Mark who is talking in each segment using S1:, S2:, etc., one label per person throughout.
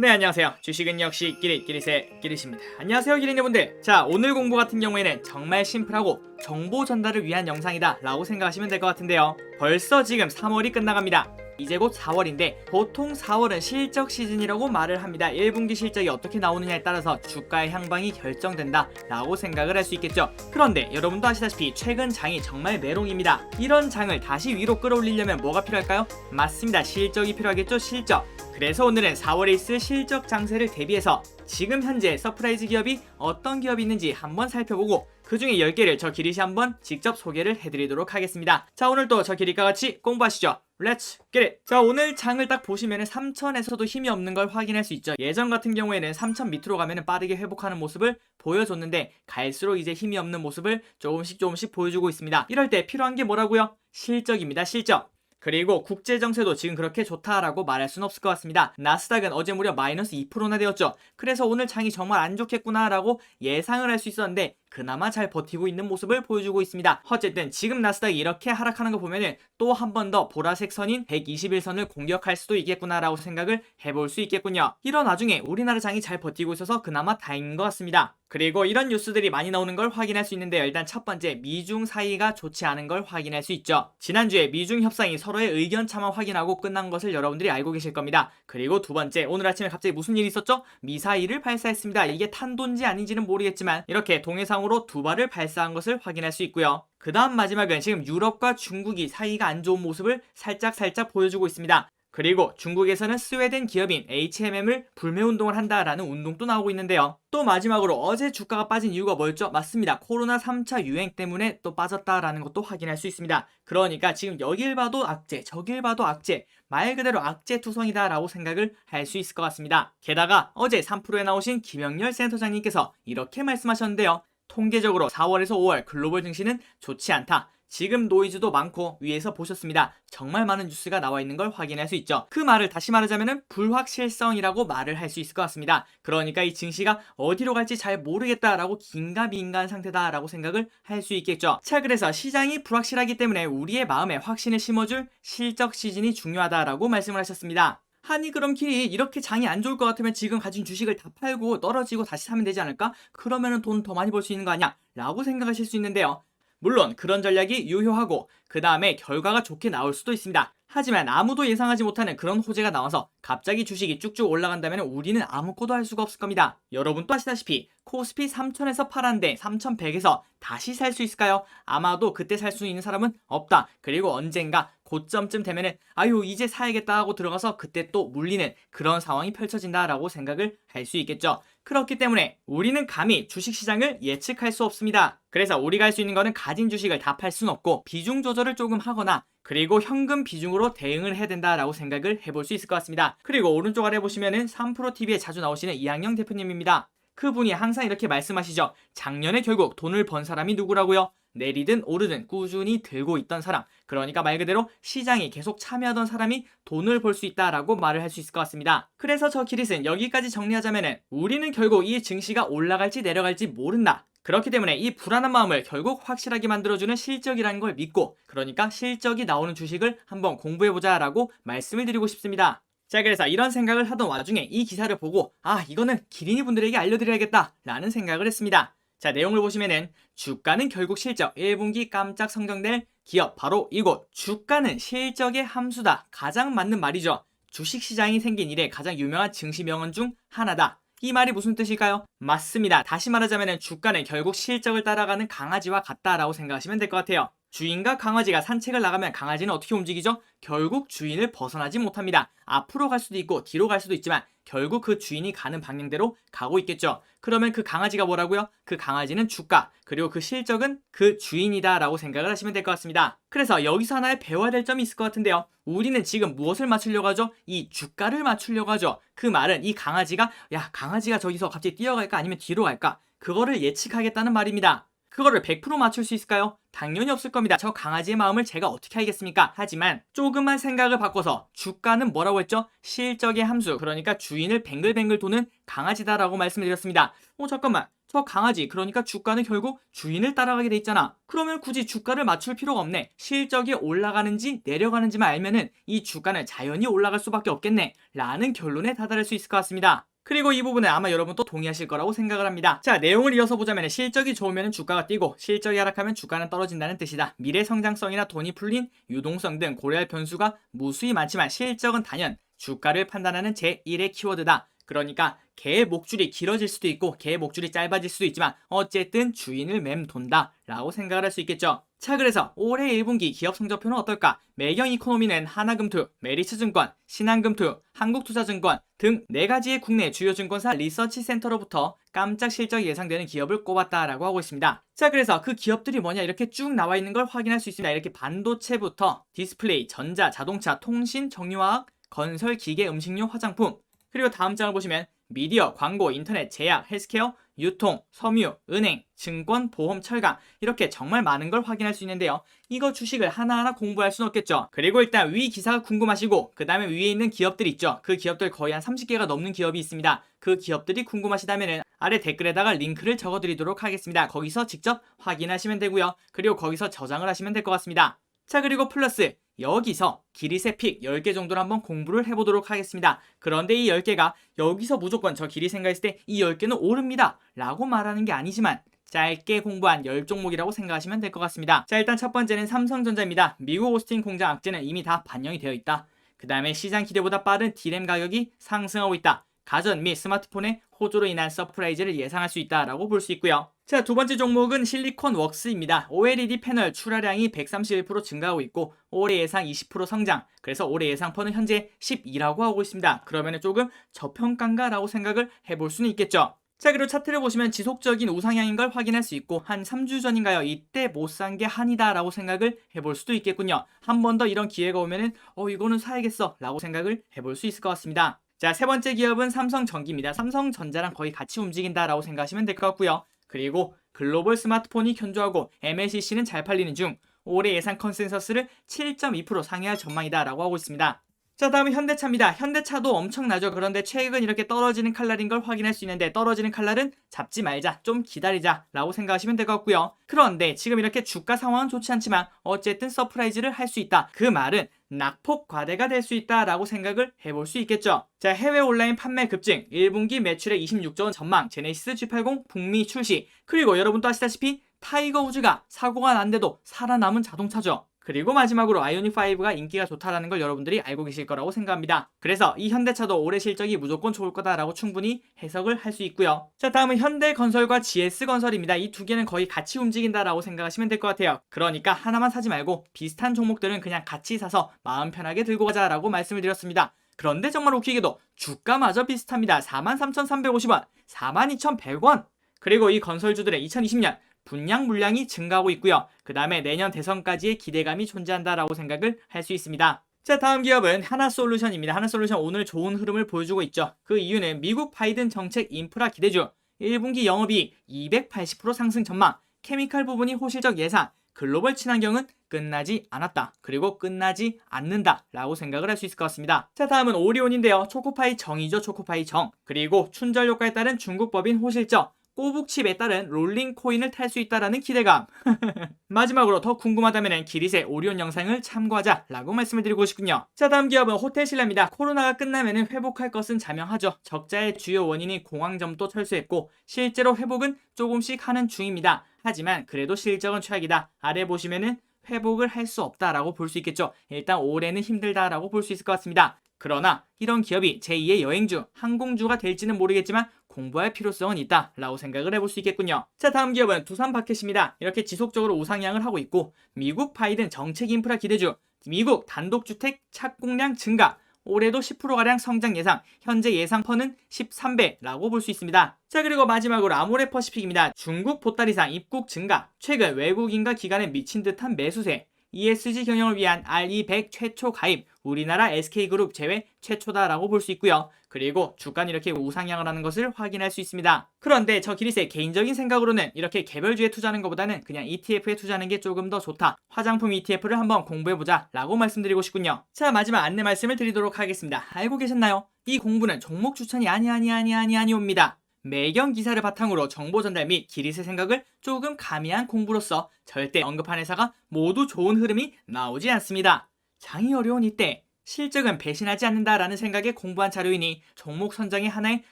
S1: 네 안녕하세요. 주식은 역시 끼리 끼리새 끼리십니다. 안녕하세요 끼리님분들. 자 오늘 공부 같은 경우에는 정말 심플하고 정보 전달을 위한 영상이다 라고 생각하시면 될 것 같은데요. 벌써 지금 3월이 끝나갑니다. 이제 곧 4월인데 보통 4월은 실적 시즌이라고 말을 합니다. 1분기 실적이 어떻게 나오느냐에 따라서 주가의 향방이 결정된다 라고 생각을 할 수 있겠죠. 그런데 여러분도 아시다시피 최근 장이 정말 메롱입니다. 이런 장을 다시 위로 끌어올리려면 뭐가 필요할까요? 맞습니다. 실적이 필요하겠죠 실적 그래서 오늘은 4월에 있을 실적 장세를 대비해서 지금 현재 서프라이즈 기업이 어떤 기업이 있는지 한번 살펴보고 그 중에 10개를 저 기리시 한번 직접 소개를 해드리도록 하겠습니다. 자 오늘도 저 기리과 같이 공부하시죠. 렛츠 겟잇! 자 오늘 장을 딱 보시면 3천에서도 힘이 없는 걸 확인할 수 있죠. 예전 같은 경우에는 3천 밑으로 가면 빠르게 회복하는 모습을 보여줬는데 갈수록 이제 힘이 없는 모습을 조금씩 조금씩 보여주고 있습니다. 이럴 때 필요한 게 뭐라고요? 실적입니다. 실적. 그리고 국제 정세도 지금 그렇게 좋다라고 말할 수는 없을 것 같습니다. 나스닥은 어제 무려 마이너스 2%나 되었죠. 그래서 오늘 장이 정말 안 좋겠구나라고 예상을 할 수 있었는데 그나마 잘 버티고 있는 모습을 보여주고 있습니다. 어쨌든 지금 나스닥이 이렇게 하락하는 거 보면은 또 한 번 더 보라색 선인 121선을 공격할 수도 있겠구나라고 생각을 해볼 수 있겠군요. 이런 와중에 우리나라 장이 잘 버티고 있어서 그나마 다행인 것 같습니다. 그리고 이런 뉴스들이 많이 나오는 걸 확인할 수 있는데요. 일단 첫 번째 미중 사이가 좋지 않은 걸 확인할 수 있죠. 지난주에 미중 협상이 서로의 의견 차만 확인하고 끝난 것을 여러분들이 알고 계실 겁니다. 그리고 두 번째 오늘 아침에 갑자기 무슨 일이 있었죠? 미사일을 발사했습니다. 이게 탄도인지 아닌지는 모르겠지만 이렇게 동해상 으로 두 발을 발사한 것을 확인할 수 있고요. 그 다음 마지막은 지금 유럽과 중국이 사이가 안 좋은 모습을 살짝 살짝 보여주고 있습니다. 그리고 중국에서는 스웨덴 기업인 HMM을 불매 운동을 한다라는 운동도 나오고 있는데요. 또 마지막으로 어제 주가가 빠진 이유가 뭐였죠? 맞습니다. 코로나 3차 유행 때문에 또 빠졌다라는 것도 확인할 수 있습니다. 그러니까 지금 여길 봐도 악재, 저길 봐도 악재, 말 그대로 악재 투성이다라고 생각을 할 수 있을 것 같습니다. 게다가 어제 3프로에 나오신 김영렬 센터장님께서 이렇게 말씀하셨는데요. 통계적으로 4월에서 5월 글로벌 증시는 좋지 않다. 지금 노이즈도 많고 위에서 보셨습니다. 정말 많은 뉴스가 나와 있는 걸 확인할 수 있죠. 그 말을 다시 말하자면 불확실성이라고 말을 할 수 있을 것 같습니다. 그러니까 이 증시가 어디로 갈지 잘 모르겠다라고 긴가민가한 상태다라고 생각을 할 수 있겠죠. 자 그래서 시장이 불확실하기 때문에 우리의 마음에 확신을 심어줄 실적 시즌이 중요하다라고 말씀을 하셨습니다. 아니 그럼 길이 이렇게 장이 안 좋을 것 같으면 지금 가진 주식을 다 팔고 떨어지고 다시 사면 되지 않을까? 그러면은 돈 더 많이 벌 수 있는 거 아니야? 라고 생각하실 수 있는데요. 물론 그런 전략이 유효하고 그 다음에 결과가 좋게 나올 수도 있습니다. 하지만 아무도 예상하지 못하는 그런 호재가 나와서 갑자기 주식이 쭉쭉 올라간다면 우리는 아무것도 할 수가 없을 겁니다. 여러분도 아시다시피 코스피 3000에서 팔았는데 3100에서 다시 살 수 있을까요? 아마도 그때 살 수 있는 사람은 없다. 그리고 언젠가 고점쯤 되면은 아유 이제 사야겠다 하고 들어가서 그때 또 물리는 그런 상황이 펼쳐진다라고 생각을 할 수 있겠죠. 그렇기 때문에 우리는 감히 주식시장을 예측할 수 없습니다. 그래서 우리가 할 수 있는 거는 가진 주식을 다 팔 수는 없고 비중 조절을 조금 하거나 그리고 현금 비중으로 대응을 해야 된다라고 생각을 해볼 수 있을 것 같습니다. 그리고 오른쪽 아래 보시면은 3프로TV에 자주 나오시는 이항영 대표님입니다. 그분이 항상 이렇게 말씀하시죠. 작년에 결국 돈을 번 사람이 누구라고요? 내리든 오르든 꾸준히 들고 있던 사람. 그러니까 말 그대로 시장에 계속 참여하던 사람이 돈을 벌 수 있다라고 말을 할 수 있을 것 같습니다. 그래서 저 기릿은 여기까지 정리하자면은 우리는 결국 이 증시가 올라갈지 내려갈지 모른다. 그렇기 때문에 이 불안한 마음을 결국 확실하게 만들어주는 실적이라는 걸 믿고 그러니까 실적이 나오는 주식을 한번 공부해보자 라고 말씀을 드리고 싶습니다. 자 그래서 이런 생각을 하던 와중에 이 기사를 보고 아 이거는 기린이 분들에게 알려드려야겠다 라는 생각을 했습니다. 자 내용을 보시면은 주가는 결국 실적 1분기 깜짝 성장될 기업 바로 이곳 주가는 실적의 함수다 가장 맞는 말이죠. 주식시장이 생긴 이래 가장 유명한 증시 명언 중 하나다. 이 말이 무슨 뜻일까요? 맞습니다. 다시 말하자면 주가는 결국 실적을 따라가는 강아지와 같다라고 생각하시면 될 것 같아요. 주인과 강아지가 산책을 나가면 강아지는 어떻게 움직이죠? 결국 주인을 벗어나지 못합니다. 앞으로 갈 수도 있고 뒤로 갈 수도 있지만 결국 그 주인이 가는 방향대로 가고 있겠죠. 그러면 그 강아지가 뭐라고요? 그 강아지는 주가, 그리고 그 실적은 그 주인이다라고 생각을 하시면 될 것 같습니다. 그래서 여기서 하나의 배워야 될 점이 있을 것 같은데요. 우리는 지금 무엇을 맞추려고 하죠? 이 주가를 맞추려고 하죠. 그 말은 이 강아지가 야 강아지가 저기서 갑자기 뛰어갈까 아니면 뒤로 갈까? 그거를 예측하겠다는 말입니다. 그거를 100% 맞출 수 있을까요? 당연히 없을 겁니다. 저 강아지의 마음을 제가 어떻게 알겠습니까? 하지만 조금만 생각을 바꿔서 주가는 뭐라고 했죠? 실적의 함수. 그러니까 주인을 뱅글뱅글 도는 강아지다라고 말씀을 드렸습니다. 어 잠깐만. 저 강아지 그러니까 주가는 결국 주인을 따라가게 돼 있잖아. 그러면 굳이 주가를 맞출 필요가 없네. 실적이 올라가는지 내려가는지만 알면은 이 주가는 자연히 올라갈 수밖에 없겠네. 라는 결론에 다다를 수 있을 것 같습니다. 그리고 이 부분은 아마 여러분도 동의하실 거라고 생각을 합니다. 자, 내용을 이어서 보자면 실적이 좋으면 주가가 뛰고 실적이 하락하면 주가는 떨어진다는 뜻이다. 미래 성장성이나 돈이 풀린 유동성 등 고려할 변수가 무수히 많지만 실적은 단연 주가를 판단하는 제1의 키워드다. 그러니까 개의 목줄이 길어질 수도 있고 개의 목줄이 짧아질 수도 있지만 어쨌든 주인을 맴돈다 라고 생각을 할 수 있겠죠. 자 그래서 올해 1분기 기업 성적표는 어떨까? 매경 이코노미는 하나금투, 메리츠증권, 신한금투, 한국투자증권 등 4가지의 국내 주요 증권사 리서치 센터로부터 깜짝 실적이 예상되는 기업을 꼽았다라고 하고 있습니다. 자 그래서 그 기업들이 뭐냐 이렇게 쭉 나와 있는 걸 확인할 수 있습니다. 이렇게 반도체부터 디스플레이, 전자, 자동차, 통신, 정유화학, 건설, 기계, 음식료, 화장품 그리고 다음 장을 보시면 미디어, 광고, 인터넷, 제약, 헬스케어, 유통, 섬유, 은행, 증권, 보험, 철강 이렇게 정말 많은 걸 확인할 수 있는데요. 이거 주식을 하나하나 공부할 수는 없겠죠. 그리고 일단 위 기사가 궁금하시고 그 다음에 위에 있는 기업들 있죠. 그 기업들 거의 한 30개가 넘는 기업이 있습니다. 그 기업들이 궁금하시다면 아래 댓글에다가 링크를 적어드리도록 하겠습니다. 거기서 직접 확인하시면 되고요. 그리고 거기서 저장을 하시면 될 것 같습니다. 자 그리고 플러스 여기서 기리세 픽 10개 정도를 한번 공부를 해보도록 하겠습니다. 그런데 이 10개가 여기서 무조건 저 기리생가 했을 때 이 10개는 오릅니다. 라고 말하는 게 아니지만 짧게 공부한 10종목이라고 생각하시면 될 것 같습니다. 자 일단 첫 번째는 삼성전자입니다. 미국 오스틴 공장 악재는 이미 다 반영이 되어 있다. 그 다음에 시장 기대보다 빠른 디램 가격이 상승하고 있다. 가전 및 스마트폰의 호조로 인한 서프라이즈를 예상할 수 있다라고 볼 수 있고요. 자, 두 번째 종목은 실리콘 웍스입니다. OLED 패널 출하량이 131% 증가하고 있고 올해 예상 20% 성장. 그래서 올해 예상퍼는 현재 12라고 하고 있습니다. 그러면 조금 저평가인가라고 생각을 해볼 수는 있겠죠. 자 그리고 차트를 보시면 지속적인 우상향인 걸 확인할 수 있고 한 3주 전인가요? 이때 못 산 게 한이다라고 생각을 해볼 수도 있겠군요. 한 번 더 이런 기회가 오면은 어 이거는 사야겠어 라고 생각을 해볼 수 있을 것 같습니다. 자, 세 번째 기업은 삼성전기입니다. 삼성전자랑 거의 같이 움직인다라고 생각하시면 될 것 같고요. 그리고 글로벌 스마트폰이 견조하고 MLCC는 잘 팔리는 중 올해 예상 컨센서스를 7.2% 상회할 전망이다라고 하고 있습니다. 자 다음은 현대차입니다. 현대차도 엄청나죠. 그런데 최근 이렇게 떨어지는 칼날인 걸 확인할 수 있는데 떨어지는 칼날은 잡지 말자 좀 기다리자 라고 생각하시면 될 것 같고요. 그런데 지금 이렇게 주가 상황은 좋지 않지만 어쨌든 서프라이즈를 할 수 있다. 그 말은 낙폭 과대가 될 수 있다라고 생각을 해볼 수 있겠죠. 자, 해외 온라인 판매 급증, 1분기 매출액 26조 원 전망, 제네시스 G80 북미 출시, 그리고 여러분도 아시다시피 타이거 우즈가 사고가 난데도 살아남은 자동차죠. 그리고 마지막으로 아이오닉5가 인기가 좋다라는 걸 여러분들이 알고 계실 거라고 생각합니다. 그래서 이 현대차도 올해 실적이 무조건 좋을 거다라고 충분히 해석을 할 수 있고요. 자 다음은 현대건설과 GS건설입니다. 이 두 개는 거의 같이 움직인다라고 생각하시면 될 것 같아요. 그러니까 하나만 사지 말고 비슷한 종목들은 그냥 같이 사서 마음 편하게 들고 가자라고 말씀을 드렸습니다. 그런데 정말 웃기게도 주가마저 비슷합니다. 43,350원, 42,100원. 그리고 이 건설주들의 2020년 분양 물량이 증가하고 있고요. 그 다음에 내년 대선까지의 기대감이 존재한다라고 생각을 할 수 있습니다. 자 다음 기업은 하나솔루션입니다. 하나솔루션 오늘 좋은 흐름을 보여주고 있죠. 그 이유는 미국 바이든 정책 인프라 기대주 1분기 영업이익 280% 상승 전망 케미칼 부분이 호실적 예산 글로벌 친환경은 끝나지 않았다. 그리고 끝나지 않는다. 라고 생각을 할 수 있을 것 같습니다. 자, 다음은 오리온인데요. 초코파이 정이죠. 초코파이 정. 그리고 춘절 효과에 따른 중국 법인 호실적. 꼬북칩에 따른 롤링 코인을 탈 수 있다라는 기대감. 마지막으로 더 궁금하다면 기리세 오리온 영상을 참고하자라고 말씀을 드리고 싶군요. 자 다음 기업은 호텔신라입니다. 코로나가 끝나면 회복할 것은 자명하죠. 적자의 주요 원인이 공황점도 철수했고 실제로 회복은 조금씩 하는 중입니다. 하지만 그래도 실적은 최악이다. 아래 보시면은 회복을 할 수 없다라고 볼 수 있겠죠. 일단 올해는 힘들다라고 볼 수 있을 것 같습니다. 그러나 이런 기업이 제2의 여행주, 항공주가 될지는 모르겠지만 공부할 필요성은 있다 라고 생각을 해볼 수 있겠군요. 자 다음 기업은 두산 바켓입니다. 이렇게 지속적으로 우상향을 하고 있고 미국 바이든 정책 인프라 기대주, 미국 단독주택 착공량 증가, 올해도 10%가량 성장 예상, 현재 예상 퍼는 13배라고 볼 수 있습니다. 자 그리고 마지막으로 아모레 퍼시픽입니다. 중국 보따리상 입국 증가, 최근 외국인과 기관에 미친 듯한 매수세, ESG 경영을 위한 RE100 최초 가입, 우리나라 SK그룹 제외 최초다라고 볼 수 있고요. 그리고 주가는 이렇게 우상향을 하는 것을 확인할 수 있습니다. 그런데 저 기리세 개인적인 생각으로는 이렇게 개별주에 투자하는 것보다는 그냥 ETF에 투자하는 게 조금 더 좋다. 화장품 ETF를 한번 공부해보자 라고 말씀드리고 싶군요. 자 마지막 안내 말씀을 드리도록 하겠습니다. 알고 계셨나요? 이 공부는 종목 추천이 아니 아니 아니 아니 아니옵니다. 매경 기사를 바탕으로 정보 전달 및 기릿의 생각을 조금 가미한 공부로서 절대 언급한 회사가 모두 좋은 흐름이 나오지 않습니다. 장이 어려운 이때 실적은 배신하지 않는다라는 생각에 공부한 자료이니 종목 선정의 하나의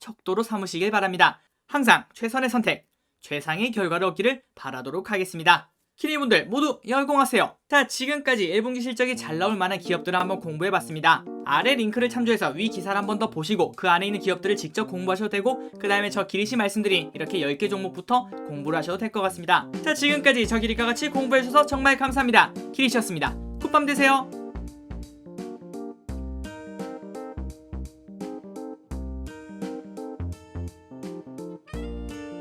S1: 척도로 삼으시길 바랍니다. 항상 최선의 선택, 최상의 결과를 얻기를 바라도록 하겠습니다. 키니분들 모두 열공하세요. 자, 지금까지 1분기 실적이 잘 나올 만한 기업들을 한번 공부해봤습니다. 아래 링크를 참조해서 위 기사를 한번 더 보시고 그 안에 있는 기업들을 직접 공부하셔도 되고 그 다음에 저 기리시 말씀드린 이렇게 10개 종목부터 공부를 하셔도 될 것 같습니다. 자, 지금까지 저 기리과 같이 공부해주셔서 정말 감사합니다. 기리시였습니다. 굿밤 되세요.